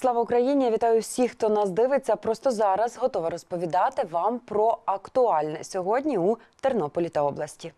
Слава Україні! Вітаю всіх, хто нас дивиться. Просто зараз готова розповідати вам про актуальне сьогодні у Тернополі та області.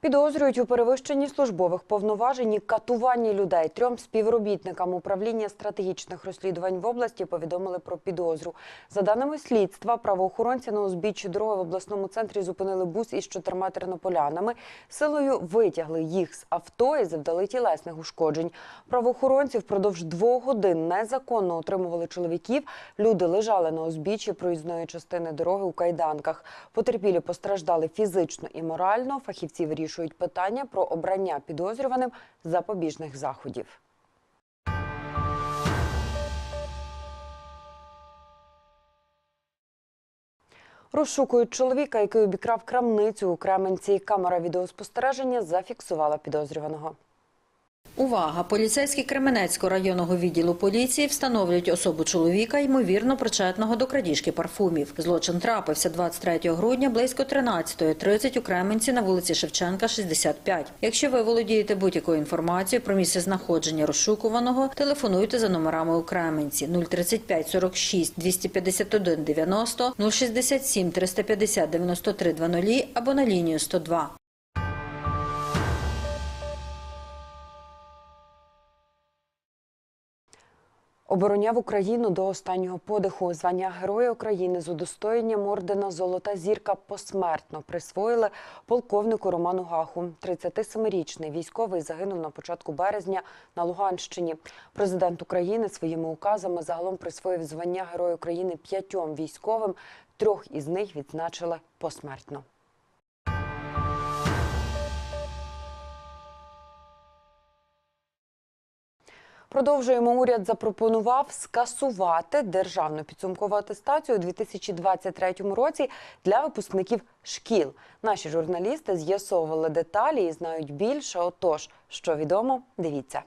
Підозрюють у перевищенні службових повноважень і катуванні людей. Трьом співробітникам управління стратегічних розслідувань в області повідомили про підозру. За даними слідства, правоохоронці на узбіччі дороги в обласному центрі зупинили бус із чотирма тернополянами. Силою витягли їх з авто і завдали тілесних ушкоджень. Правоохоронці впродовж двох годин незаконно утримували чоловіків. Люди лежали на узбіччі проїзної частини дороги у кайданках. Потерпілі постраждали фізично і морально. Фахівці вирішують питання про обрання підозрюваним запобіжних заходів. Розшукують чоловіка, який обікрав крамницю у Кременці. Камера відеоспостереження зафіксувала підозрюваного. Увага! Поліцейські Кременецького районного відділу поліції встановлюють особу чоловіка, ймовірно причетного до крадіжки парфумів. Злочин трапився 23 грудня близько 13.30 у Кременці на вулиці Шевченка, 65. Якщо ви володієте будь-якою інформацією про місце знаходження розшукуваного, телефонуйте за номерами у Кременці 035 46 251 90 067 350 93 00 або на лінію 102. Обороняв Україну до останнього подиху. Звання Героя України з удостоєнням ордена Золота зірка посмертно присвоїли полковнику Роману Гаху. 37-річний військовий загинув на початку березня на Луганщині. Президент України своїми указами загалом присвоїв звання Героя України п'ятьом військовим. Трьох із них відзначили посмертно. Продовжуємо. Уряд запропонував скасувати державну підсумкову атестацію у 2023 році для випускників шкіл. Наші журналісти з'ясовували деталі і знають більше. Отож, що відомо, дивіться.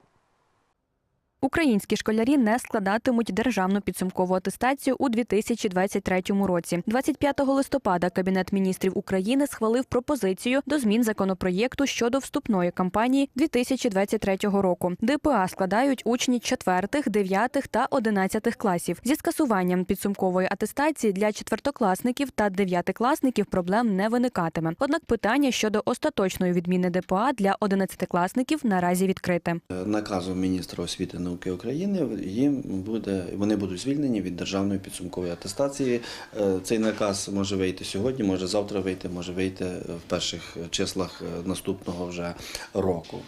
Українські школярі не складатимуть державну підсумкову атестацію у 2023 році. 25 листопада Кабінет міністрів України схвалив пропозицію до змін законопроєкту щодо вступної кампанії 2023 року. ДПА складають учні 4, 9 та 11 класів. Зі скасуванням підсумкової атестації для четвертокласників та дев'ятикласників проблем не виникатиме. Однак питання щодо остаточної відміни ДПА для 11-класників наразі відкрите. Наказом міністра освіти і науки України їм буде вони будуть звільнені від державної підсумкової атестації. Е, Цей наказ може вийти сьогодні, може завтра вийти, може вийти в перших числах е, наступного вже року.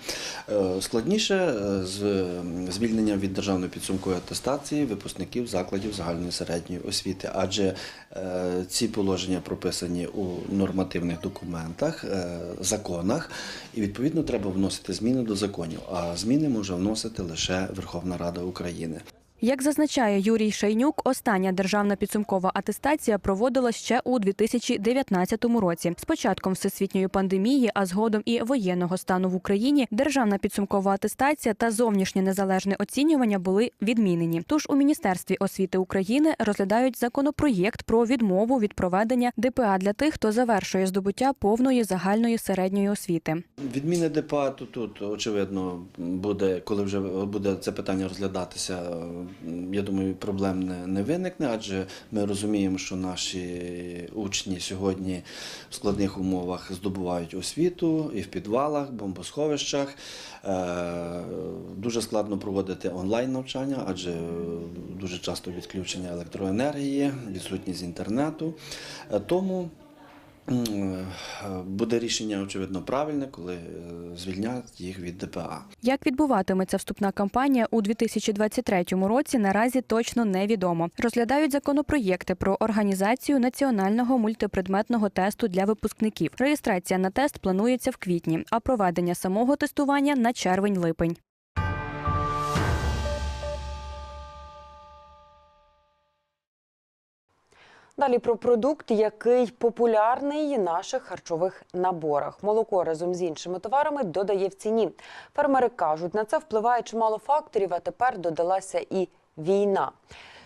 Е, Складніше з звільнення від державної підсумкової атестації випускників закладів загальної середньої освіти, адже ці положення прописані у нормативних документах, законах, і відповідно треба вносити зміни до законів. А зміни може вносити лише Верховна Рада України. Як зазначає Юрій Шейнюк, остання державна підсумкова атестація проводилась ще у 2019 році. З початком всесвітньої пандемії, а згодом і воєнного стану в Україні, державна підсумкова атестація та зовнішнє незалежне оцінювання були відмінені. Тож у міністерстві освіти України розглядають законопроєкт про відмову від проведення ДПА для тих, хто завершує здобуття повної загальної середньої освіти. Відміни ДПА тут, тут очевидно буде, коли вже буде це питання розглядатися. Я думаю, проблем не, не виникне, адже ми розуміємо, що наші учні сьогодні в складних умовах здобувають освіту і в підвалах, бомбосховищах. Е, Дуже складно проводити онлайн навчання, адже дуже часто відключення електроенергії, відсутність інтернету. Е, Тому буде рішення, очевидно, правильне, коли е, звільнять їх від ДПА. Як відбуватиметься вступна кампанія у 2023 році, наразі точно невідомо. Розглядають законопроєкти про організацію національного мультипредметного тесту для випускників. Реєстрація на тест планується в квітні, а проведення самого тестування на червень-липень. Далі про продукт, який популярний в наших харчових наборах. Молоко разом з іншими товарами додає в ціні. Фермери кажуть, на це впливає чимало факторів, а тепер додалася і війна.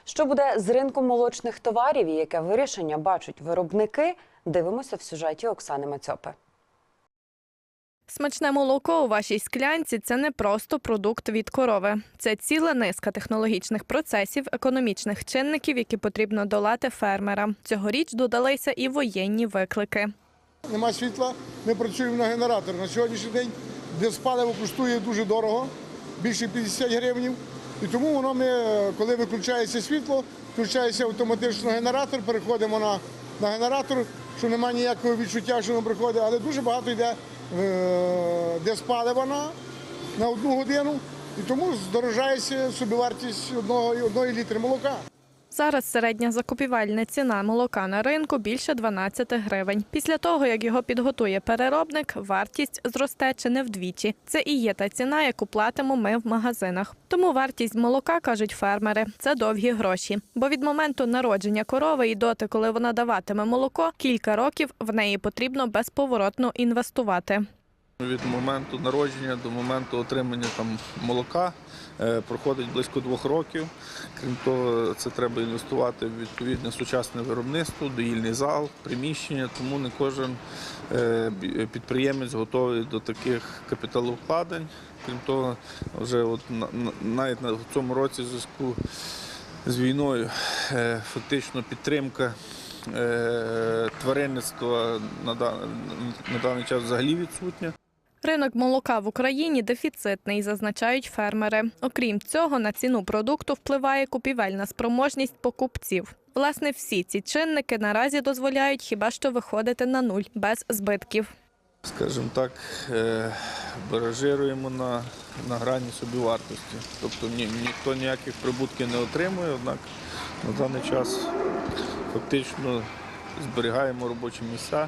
Що буде з ринком молочних товарів і яке вирішення бачать виробники? Дивимося в сюжеті Оксани Мацьопи. Смачне молоко у вашій склянці це не просто продукт від корови. Це ціла низка технологічних процесів, економічних чинників, які потрібно долати фермерам. Цьогоріч додалися і воєнні виклики. Нема світла, ми працюємо на генератор. На сьогоднішній день диспаливо коштує дуже дорого, більше 50 гривень. І тому воно ми, коли виключається світло, включається автоматично генератор, переходимо на, на генератор, що немає ніякого відчуття, що воно приходить, але дуже багато йде е, диспалива на, на одну годину. І тому здорожається собівартість одного, одної літри молока. Зараз середня закупівельна ціна молока на ринку більше 12 гривень. Після того, як його підготує переробник, вартість зросте чи не вдвічі. Це і є та ціна, яку платимо ми в магазинах. Тому вартість молока, кажуть фермери, це довгі гроші. Бо від моменту народження корови і доти, коли вона даватиме молоко, кілька років в неї потрібно безповоротно інвестувати. Від моменту народження до моменту отримання там молока проходить близько двох років. Крім того, це треба інвестувати в відповідне сучасне виробництво, доїльний зал, приміщення. Тому не кожен е, підприємець готовий до таких капіталовкладень. Крім того, вже от на- на- навіть на в цьому році в зв'язку з війною е, фактично підтримка. е, Тваринництва на даний час взагалі відсутня. Ринок молока в Україні дефіцитний, зазначають фермери. Окрім цього, на ціну продукту впливає купівельна спроможність покупців. Власне, всі ці чинники наразі дозволяють хіба що виходити на нуль без збитків. скажімо так, е, баражируємо на, на грані собівартості. Тобто ні, ніхто ніяких прибутків не отримує, однак на даний час фактично зберігаємо робочі місця,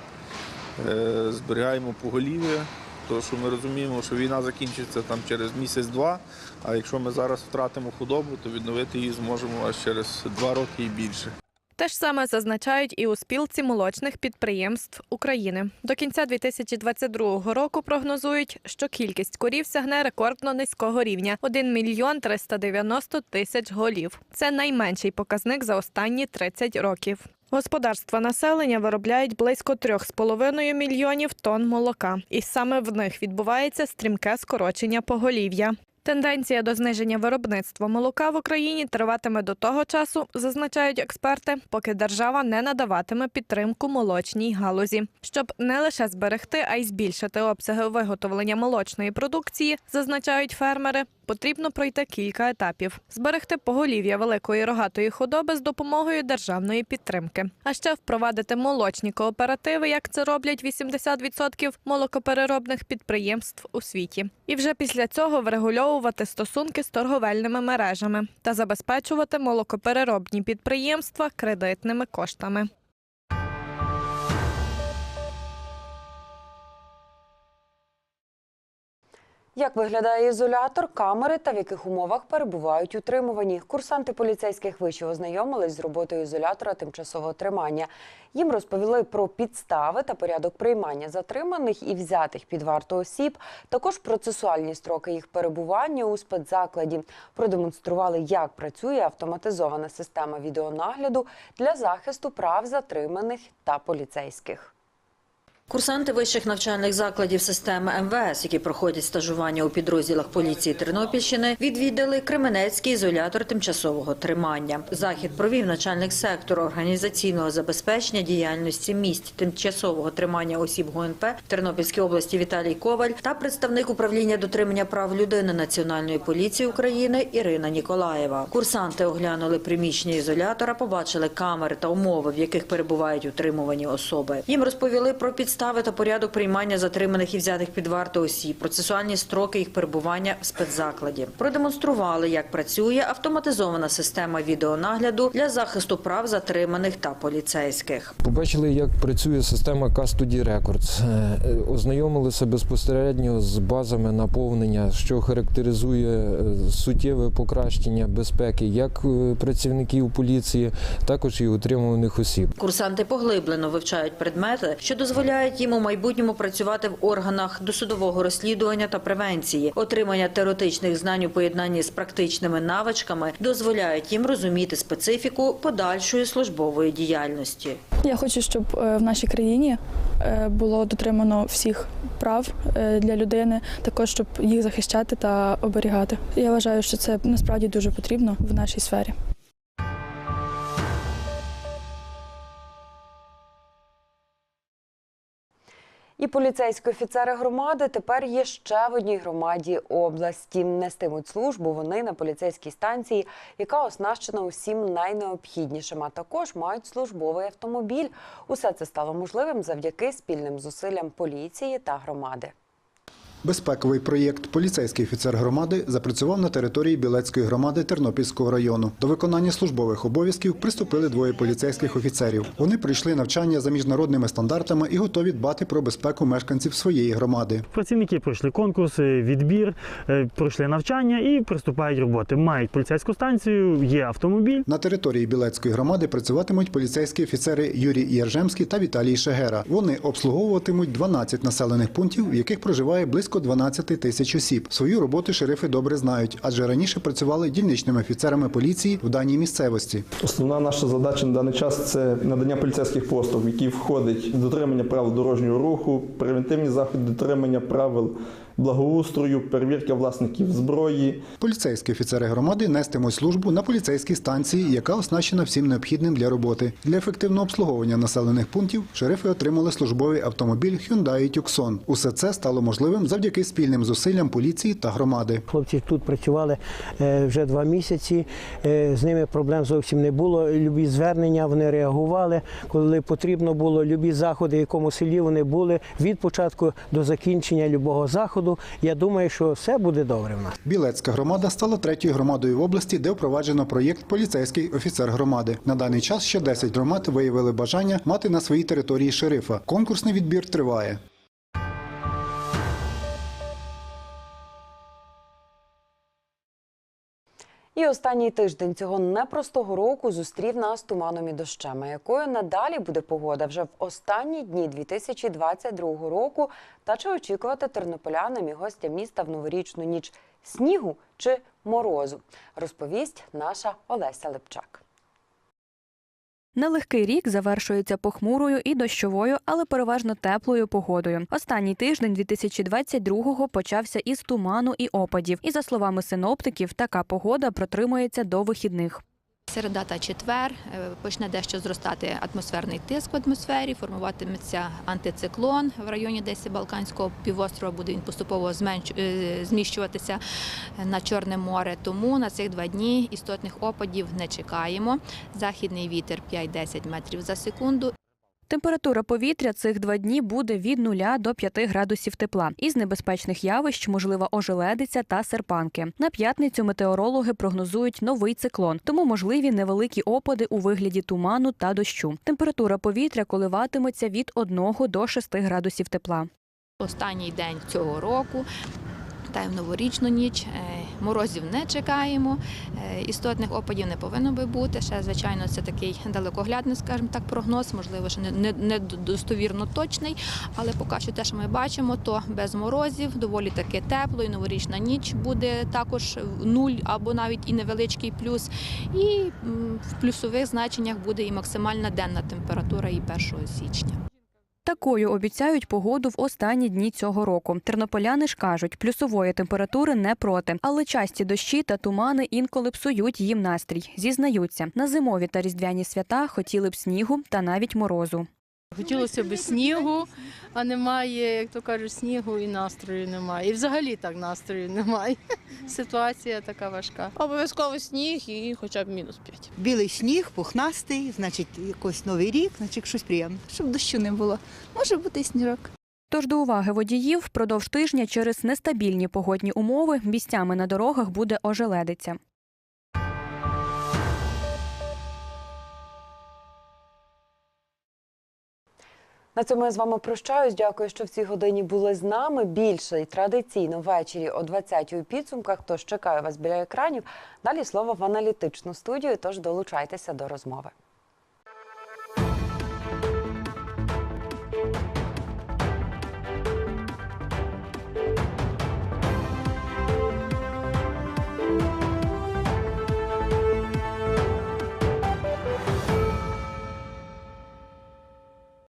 е, зберігаємо поголів'я, тому що ми розуміємо, що війна закінчиться там через місяць-два, а якщо ми зараз втратимо худобу, то відновити її зможемо аж через два роки і більше. Те ж саме зазначають і у спілці молочних підприємств України. До кінця 2022 року прогнозують, що кількість корів сягне рекордно низького рівня 1 мільйон 390 тисяч голів. Це найменший показник за останні 30 років. Господарства населення виробляють близько 3,5 мільйонів тонн молока, і саме в них відбувається стрімке скорочення поголів'я. Тенденція до зниження виробництва молока в Україні триватиме до того часу, зазначають експерти, поки держава не надаватиме підтримку молочній галузі. Щоб не лише зберегти, а й збільшити обсяги виготовлення молочної продукції, зазначають фермери. Потрібно пройти кілька етапів: зберегти поголів'я великої рогатої худоби з допомогою державної підтримки, а ще впровадити молочні кооперативи, як це роблять 80% молокопереробних підприємств у світі. І вже після цього врегульовувати стосунки з торговельними мережами та забезпечувати молокопереробні підприємства кредитними коштами. Як виглядає ізолятор, камери та в яких умовах перебувають утримувані? Курсанти поліцейських вишів ознайомились з роботою ізолятора тимчасового тримання. Їм розповіли про підстави та порядок приймання затриманих і взятих під варту осіб, також процесуальні строки їх перебування у спецзакладі. Продемонстрували, як працює автоматизована система відеонагляду для захисту прав затриманих та поліцейських. Курсанти вищих навчальних закладів системи МВС, які проходять стажування у підрозділах поліції Тернопільщини, відвідали Кременецький ізолятор тимчасового тримання. Захід провів начальник сектору організаційного забезпечення діяльності місць тимчасового тримання осіб ГУНП в Тернопільській області Віталій Коваль та представник управління дотримання прав людини Національної поліції України Ірина Ніколаєва. Курсанти оглянули приміщення ізолятора, побачили камери та умови, в яких перебувають утримувані особи. Їм розповіли про підстави та порядок приймання затриманих і взятих під варту осіб, процесуальні строки їх перебування в спецзакладі. Продемонстрували, як працює автоматизована система відеонагляду для захисту прав затриманих та поліцейських. Побачили, як працює система Custody Records. Е, е, Ознайомилися безпосередньо з базами наповнення, що характеризує е, суттєве покращення безпеки як працівників поліції, також і утримуваних осіб. Курсанти поглиблено вивчають предмети, що дозволяють їм у майбутньому працювати в органах досудового розслідування та превенції. Отримання теоретичних знань у поєднанні з практичними навичками дозволяють їм розуміти специфіку подальшої службової діяльності. Я хочу, щоб е, в нашій країні е, було дотримано всіх прав е, для людини, також щоб їх захищати та оберігати. Я вважаю, що це насправді дуже потрібно в нашій сфері. І поліцейські офіцери громади тепер є ще в одній громаді області. Нестимуть службу вони на поліцейській станції, яка оснащена усім найнеобхіднішим. А також мають службовий автомобіль. Усе це стало можливим завдяки спільним зусиллям поліції та громади. Безпековий проєкт Поліцейський офіцер громади запрацював на території Білецької громади Тернопільського району. До виконання службових обов'язків приступили двоє поліцейських офіцерів. Вони пройшли навчання за міжнародними стандартами і готові дбати про безпеку мешканців своєї громади. Працівники пройшли конкурси, відбір, е, пройшли навчання і приступають роботи. Мають поліцейську станцію, є автомобіль. На території Білецької громади працюватимуть поліцейські офіцери Юрій Єржемський та Віталій Шегера. Вони обслуговуватимуть 12 населених пунктів, в яких проживає близько 12 тисяч осіб. Свою роботу шерифи добре знають, адже раніше працювали дільничними офіцерами поліції в даній місцевості. Основна наша задача на даний час це надання поліцейських послуг, в які входить дотримання правил дорожнього руху, превентивні заходи дотримання правил благоустрою, перевірка власників зброї. Поліцейські офіцери громади нестимуть службу на поліцейській станції, яка оснащена всім необхідним для роботи. Для ефективного обслуговування населених пунктів шерифи отримали службовий автомобіль Hyundai Tucson. Усе це стало можливим завдяки спільним зусиллям поліції та громади. Хлопці тут працювали е, вже два місяці. е, З ними проблем зовсім не було. Любі звернення вони реагували. Коли потрібно було, любі заходи, в якому селі вони були від початку до закінчення любого заходу. Я думаю, що все буде добре в нас. Білецька громада стала третьою громадою в області, де впроваджено проєкт Поліцейський офіцер громади. На даний час ще 10 громад виявили бажання мати на своїй території шерифа. Конкурсний відбір триває. І останній тиждень цього непростого року зустрів нас туманом і дощами. Якою надалі буде погода вже в останні дні 2022 року? Та чи очікувати тернополянам і гостям міста в новорічну ніч снігу чи морозу? Розповість наша Олеся Лепчак. Нелегкий рік завершується похмурою і дощовою, але переважно теплою погодою. Останній тиждень 2022-го почався із туману і опадів. І за словами синоптиків, така погода протримується до вихідних. Середа та четвер е, почне дещо зростати атмосферний тиск в атмосфері, формуватиметься антициклон в районі десь Балканського півострова. Буде він поступово е, зміщуватися на Чорне море. Тому на цих два дні істотних опадів не чекаємо. Західний вітер 5-10 метрів за секунду. Температура повітря цих два дні буде від 0 до 5 градусів тепла. Із небезпечних явищ можлива ожеледиця та серпанки. На п'ятницю метеорологи прогнозують новий циклон, тому можливі невеликі опади у вигляді туману та дощу. Температура повітря коливатиметься від 1 до 6 градусів тепла. Останній день цього року. Та й в новорічну ніч е, морозів не чекаємо, е, істотних опадів не повинно би бути. Ще, звичайно, це такий далекоглядний, скажімо так, прогноз, можливо, що не, достовірно точний, але поки що те, що ми бачимо, то без морозів, доволі таки тепло, і новорічна ніч буде також нуль або навіть і невеличкий плюс. І в плюсових значеннях буде і максимальна денна температура і 1 січня. Такою обіцяють погоду в останні дні цього року. Тернополяни ж кажуть, плюсової температури не проти, але часті дощі та тумани інколи псують їм настрій. Зізнаються, на зимові та різдвяні свята хотіли б снігу та навіть морозу. Хотілося б снігу, а немає, як то кажуть, снігу і настрою немає. І взагалі так настрою немає. Ситуація така важка. Обов'язково сніг і хоча б мінус 5. Білий сніг, пухнастий, значить, якийсь новий рік, значить щось приємне. Щоб дощу не було. Може бути сніжок. Тож до уваги водіїв впродовж тижня через нестабільні погодні умови місцями на дорогах буде ожеледиця. На цьому я з вами прощаюсь. Дякую, що в цій годині були з нами. Більше і традиційно ввечері о 20-й у підсумках. Тож чекаю вас біля екранів. Далі слово в аналітичну студію. Тож долучайтеся до розмови.